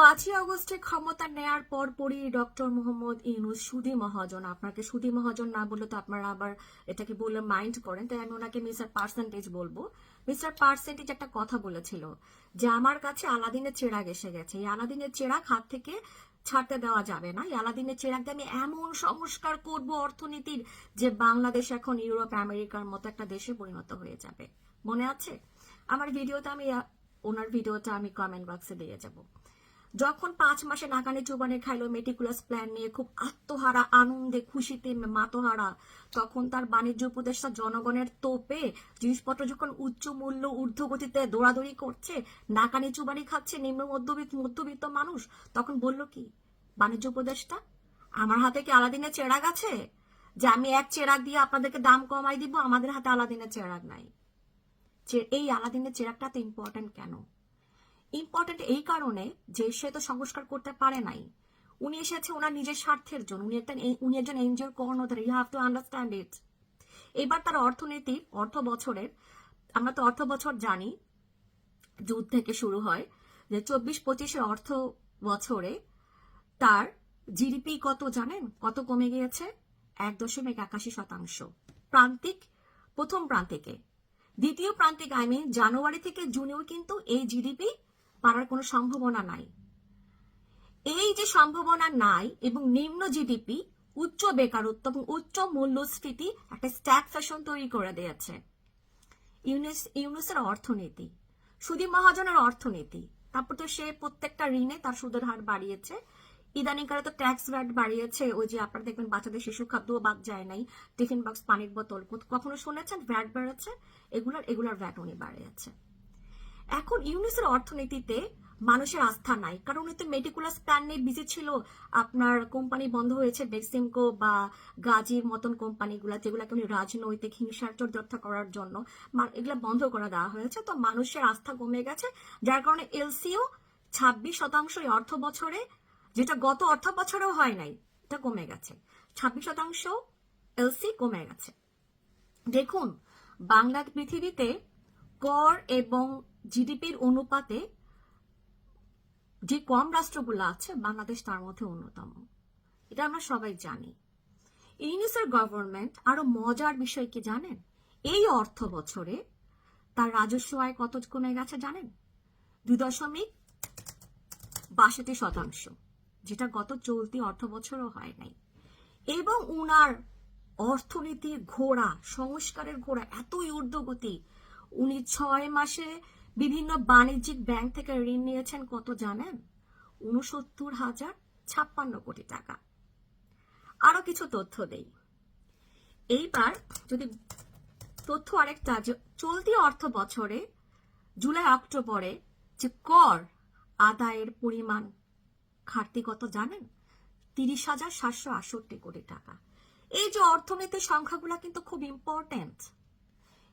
পাঁচই আগস্টে ক্ষমতা নেয়ার পর পরই ডক্টর মোহাম্মদ ইউনুস সুদি মহাজন, আপনাকে সুদি মহাজন না বললে তো আপনারা আবার এটাকে বললে মাইন্ড করেন, তাই আমি ওনাকে মিস্টার পার্সেন্টেজ বলব। মিস্টার পার্সেন্টেজ একটা কথা বলেছিল যে আমার কাছে আলাদিনের চেরাগ এসে গেছে। এই আলাদিনের চেরাগ হাত থেকে ছাড়তে দেওয়া যাবে না। আলাদিনের দিয়ে আমি এমন সংস্কার করব অর্থনীতির যে বাংলাদেশ এখন ইউরোপ, আমেরিকার মতো একটা দেশে পরিণত হয়ে যাবে। মনে আছে? আমার ভিডিওটা আমি, ওনার ভিডিওটা আমি কমেন্ট বক্সে দিয়ে যাব। যখন পাঁচ মাসে নাকানি চুবানে খাইলো মেটিকুলাস প্ল্যান নিয়ে খুব আত্মহারা, আনন্দে, খুশিতে মাতোহারা, তখন তার বাণিজ্য উপদেষ্টা জনগণের তোপে জিনিসপত্র যখন উচ্চ মূল্য, ঊর্ধ্বগতিতে দৌড়াদৌড়ি করছে, নাকানি চুবানি খাচ্ছে নিম্ন মধ্যবিত্ত মধ্যবিত্ত মানুষ, তখন বলল কি, বাণিজ্য উপদেষ্টা, আমার হাতে কি আলাদিনের চেরাগ আছে? যে আমি এক চেরাগ দিয়ে আপনাদেরকে দাম কমাই দিব, আমাদের হাতে আলাদিনের চেরাগ নাই। এই আলাদিনের চেরাগটা তো ইম্পর্টেন্ট কেন? ইম্পর্টেন্ট এই কারণে যে সে তো সংস্কার করতে পারে নাই। উনি এসেছে ওনার নিজের স্বার্থের জন্য। উনি একটা উনি একজন এনজিওর কর্ণধার। You have to understand it এবার তার অর্থনীতি, অর্থ বছরের, আমরা তো অর্থ বছর জানি জুন থেকে শুরু হয়, যে চব্বিশ পঁচিশের অর্থ বছরে তার জিডিপি কত জানেন? কত কমে গিয়েছে? এক দশমিক একাশি শতাংশ। প্রান্তিক, প্রথম প্রান্তিকে। দ্বিতীয় প্রান্তিক আই মিন জানুয়ারি থেকে জুনেও কিন্তু এই জিডিপি বাড়ার কোনো সম্ভাবনা নাই। এই যে সম্ভাবনা নাই এবং নিম্ন জিডিপি উচ্চ বেকারত্ব এবং উচ্চ মূল্যস্ফীতি একটা স্ট্যাক ফ্যাশন তৈরি করে দিয়েছে। ইউনিস, ইউনিসের অর্থনীতি। সুদী মহাজনের অর্থনীতি। তারপর তো সে প্রত্যেকটা ঋণে তার সুদের হার বাড়িয়েছে। ইদানিংকালে তো ট্যাক্স ভ্যাট বাড়িয়েছে। ওই যে আপনারা দেখবেন বাচ্চাদের শিশু খাদ্যও বাদ যায় নাই। টিফিন বক্স পানির বোতল কখনো শুনেছেন? ভ্যাট বেড়েছে। এগুলার এগুলার ভ্যাট উনি বাড়িয়েছে। এখন ইউনিসের অর্থনীতিতে মানুষের আস্থা নাই। কারণ উনি তো মেডিকুলাস প্ল্যান নিয়ে বিজি ছিল। আপনার কোম্পানি বন্ধ হয়েছে বেক্সিমকো বা গাজীর মতন কোম্পানিগুলো যেগুলোকে উনি রাজনৈতিক হিংসার চর্চা করার জন্য এগুলো বন্ধ করে দেওয়া হয়েছে। তো মানুষের আস্থা কমে গেছে। যার কারণে এলসিও ছাব্বিশ শতাংশ এই অর্থ বছরে, যেটা গত অর্থ বছরেও হয় নাই, এটা কমে গেছে। ছাব্বিশ শতাংশ এলসি কমে গেছে। দেখুন বাংলা পৃথিবীতে কর এবং জিডিপির অনুপাতে যে কম রাষ্ট্রগুলো আছে, বাংলাদেশ তার মধ্যে অন্যতম। এটা আমরা সবাই জানি। ইউনিসের গভর্নমেন্ট আরও মজার বিষয় কি জানেন? এই অর্থ বছরে তার রাজস্ব আয় কত কমে গেছে জানেন? দুই দশমিক বাষট্টি শতাংশ, যেটা গত চলতি অর্থ বছরও হয় নাই। এবং উনার অর্থনীতির ঘোড়া, সংস্কারের ঘোড়া, এতই ঊর্ধ্বগতি, উনি ছয় মাসে বিভিন্ন বাণিজ্যিক ব্যাংক থেকে ঋণ নিয়েছেন কত জানেন? উনসত্তর হাজার ছাপ্পান্ন কোটি টাকা। আরও কিছু তথ্য দেই। এইবার যদি তথ্য আরেকটা যে চলতি অর্থ বছরে জুলাই, অক্টোবরে যে কর আদায়ের পরিমাণ ঘাটতি কত জানেন? তিরিশ হাজার সাতশো আটষট্টি কোটি টাকা। এই যে অর্থনীতির সংখ্যাগুলো কিন্তু খুব ইম্পর্টেন্ট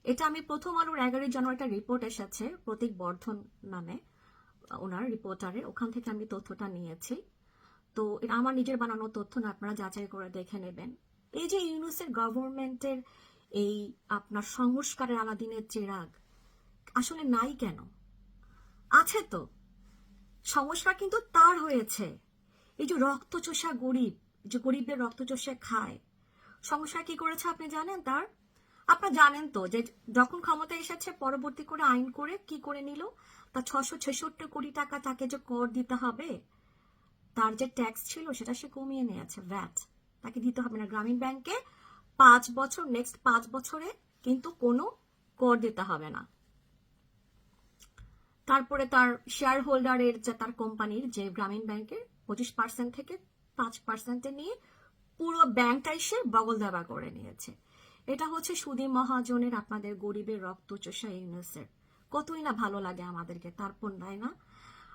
এটা আমি প্রথম আলোর এগারোই জানুয়ারি একটা রিপোর্ট এসেছে, প্রতীক বর্ধন নামে, ওনার রিপোর্টারে ওখান থেকে আমি তথ্যটা নিয়েছি। তো এটা আমার নিজের বানানো তথ্য না, আপনারা যাচাই করে দেখে নেবেন। এই যে ইউনুসের গভর্নমেন্টের এই আপনার সংস্কারের আলাদিনের চেরাগ, আসলে নাই কেন? আছে তো। সংস্কার কিন্তু তার হয়েছে। এই যে রক্তচোষা গরিব, যে গরিবদের রক্তচোষা খায়, সংস্কার কি করেছে আপনি জানেন তার? আপনারা জানেন তো যে যখন ক্ষমতা এসেছে, পরবর্তী করে আইন করে কি করে নিল? তা ছশো ছেষট্টি কোটি টাকা তাকে যে কর দিতে হবে, তার যে ট্যাক্স ছিল সেটা সে কমিয়ে নিয়েছে ভ্যাট তাকে দিতে হবে না। গ্রামীণ ব্যাংকে পাঁচ বছর নেক্সট পাঁচ বছরে কিন্তু কোনো কর দিতে হবে না। তারপরে তার শেয়ার হোল্ডারের যে তার কোম্পানির, যে গ্রামীণ ব্যাংকের পঁচিশ পার্সেন্ট থেকে পাঁচ পার্সেন্টে নিয়ে পুরো ব্যাংকটাই সে বগল দাবা করে নিয়েছে। এটা হচ্ছে সুদী মহাজনের আপনাদের গরিবের রক্ত চোষা ইউনুসের। কতই না ভালো লাগে আমাদেরকে তারপর নাই না?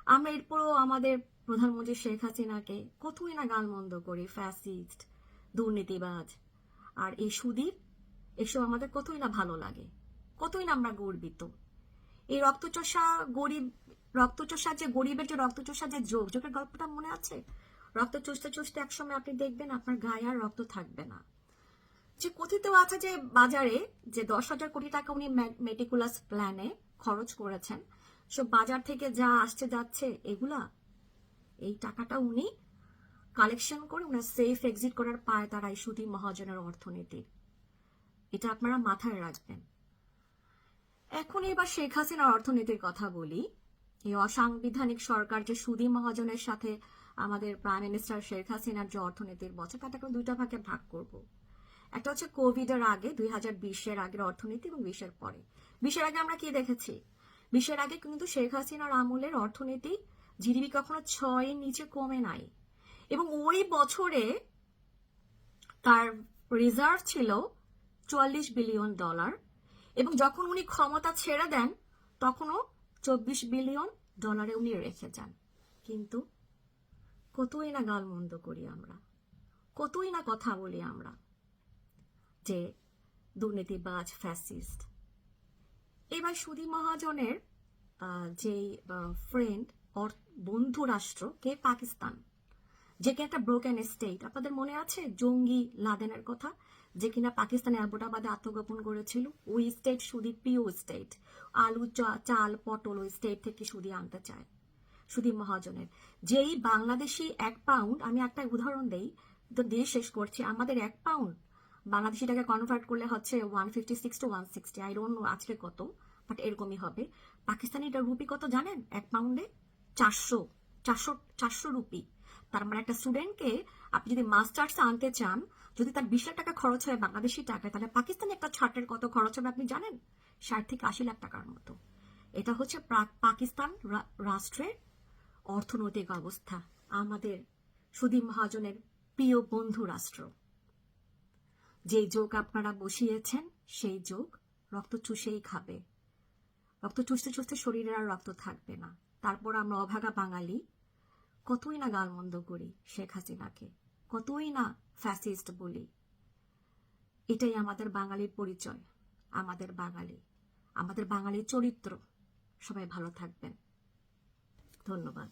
আমরা এরপরও আমাদের প্রধানমন্ত্রী শেখ হাসিনাকে কতই না গালমন্দ করি ফ্যাসিস্ট দুর্নীতিবাজ। আর এই সুদীর এসব আমাদের কতই না ভালো লাগে, কতই না আমরা গর্বিত। এই রক্তচোষা গরিব, রক্তচোষা যে গরিবের যে রক্তচোষা যে যোগ যোগের গল্পটা মনে আছে? রক্ত চুষতে চুষতে একসময় আপনি দেখবেন আপনার গায়ে আর রক্ত থাকবে না। যে কথিত আছে যে বাজারে যে দশ হাজার কোটি টাকা উনি মেটিকুলাস প্ল্যানে খরচ করেছেন। সব বাজার থেকে যা আসছে যাচ্ছে, এগুলা, এই টাকাটা উনি কালেকশন করে ওনার সেফ এক্সিট করার পায় তারা এই সুদী মহাজনের অর্থনীতির এটা আপনারা মাথায় রাখবেন। এখন এবার শেখ হাসিনার অর্থনীতির কথা বলি। এই অসাংবিধানিক সরকার যে সুদী মহাজনের সাথে আমাদের প্রাইম মিনিস্টার শেখ হাসিনার যে অর্থনীতির বছর তাটাকে দুইটা ভাগে ভাগ করব। একটা হচ্ছে কোভিড এর আগে, দুই হাজার বিশের আগের অর্থনীতি এবং বিশের পরে। বিশের আগে আমরা কি দেখেছি? বিশের আগে কিন্তু শেখ হাসিনার আমলের অর্থনীতি জিডিপি কখনো ছয়ের নিচে কমে নাই। এবং ওই বছরে তার রিজার্ভ ছিল চুয়াল্লিশ বিলিয়ন ডলার এবং যখন উনি ক্ষমতা ছেড়ে দেন, তখনও চব্বিশ বিলিয়ন ডলারে উনি রেখে যান। কিন্তু কতই না গালমন্দ করি আমরা, কতই না কথা বলি আমরা। যে দুর্নীতিবাজ ফ্যাসিস্ট এবার সুদী মহাজনের যেই ফ্রেন্ড বন্ধু রাষ্ট্র, কে? পাকিস্তান। যে কি একটা ব্রোকেন স্টেট আপনাদের মনে আছে? জঙ্গি লাদেনের কথা? যে কিনা পাকিস্তানে অ্যাবোটাবাদে আত্মগোপন করেছিল। ওই স্টেট সুদী প্রিয় স্টেট আলু চাল, পটল ওই স্টেট থেকে সুদী আনতে চায়। সুদী মহাজনের। যেই বাংলাদেশি এক পাউন্ড আমি একটা উদাহরণ দেই, তো দিয়ে শেষ করছি। আমাদের এক পাউন্ড বাংলাদেশি টাকা কনভার্ট করলে হচ্ছে one fifty six two one sixty I don't know আজকে কত বাট এরকমই হবে। পাকিস্তানিটা রুপি কত জানেন? এক পাউন্ডে চারশো চারশো চারশো রুপি তার মানে একটা স্টুডেন্টকে আপনি যদি মাস্টার্স আনতে চান, যদি তার বিশ লাখ টাকা খরচ হয় বাংলাদেশি টাকায়, তাহলে পাকিস্তানে একটা ছাত্রের কত খরচ হবে আপনি জানেন? ষাট থেকে আশি লাখ টাকার মতো। এটা হচ্ছে পাকিস্তান রাষ্ট্রের অর্থনৈতিক অবস্থা। আমাদের সুদীপ মহাজনের প্রিয় বন্ধু রাষ্ট্র। যে যোগ আপনারা বসিয়েছেন, সেই যোগ রক্ত চুষেই খাবে। রক্ত চুষতে চুষতে শরীরের আর রক্ত থাকবে না। তারপর আমরা অভাগা বাঙালি, কতই না গালমন্দ করি শেখ হাসিনাকে, কতই না ফ্যাসিস্ট বলি। এটাই আমাদের বাঙালির পরিচয়, আমাদের বাঙালি, আমাদের বাঙালির চরিত্র। সবাই ভালো থাকবেন। ধন্যবাদ।